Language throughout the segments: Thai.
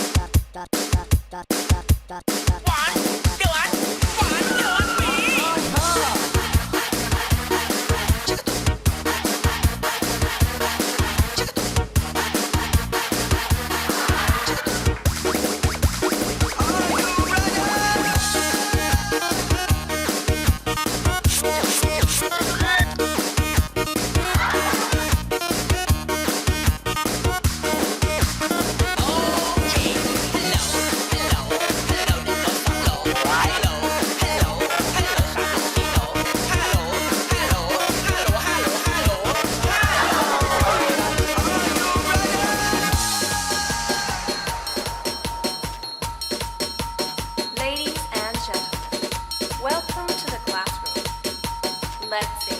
Ladies relaxing.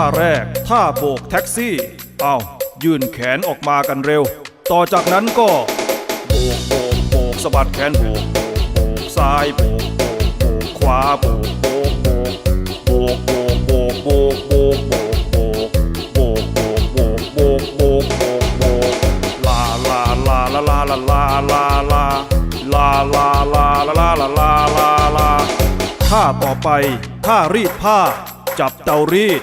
ท่าแรก ท่าโบกแท็กซี่ เอายื่นแขนออกมากันเร็ว ต่อจากนั้นก็โบกโบกโบกสะบัดแขนโบกโบกโบกซ้ายโบกโบกโบกขวาโบกโบกโบกโบกโบกโบกโบกโบกโบกโบกโบกโบกโบกโบกโบกโบกโบกลาลาลาลาลาลาลาลาลาลาลาลาลาลาลาลาลาลาท่าต่อไปท่ารีดผ้า จับเตารีด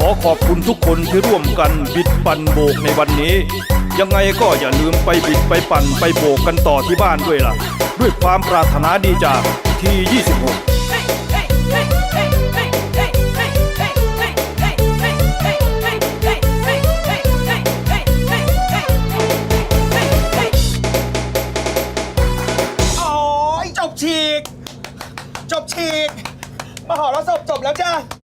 ขอขอบคุณทุกคนที่ร่วมกันบิดปั่นโบกในวันนี้ ยังไงก็อย่าลืมไปบิดไปปั่นไปโบกกันต่อที่บ้านด้วยล่ะ ด้วยความปรารถนาดีจากที่26จบฉีก จบฉีก มหรสพจบแล้วจ้า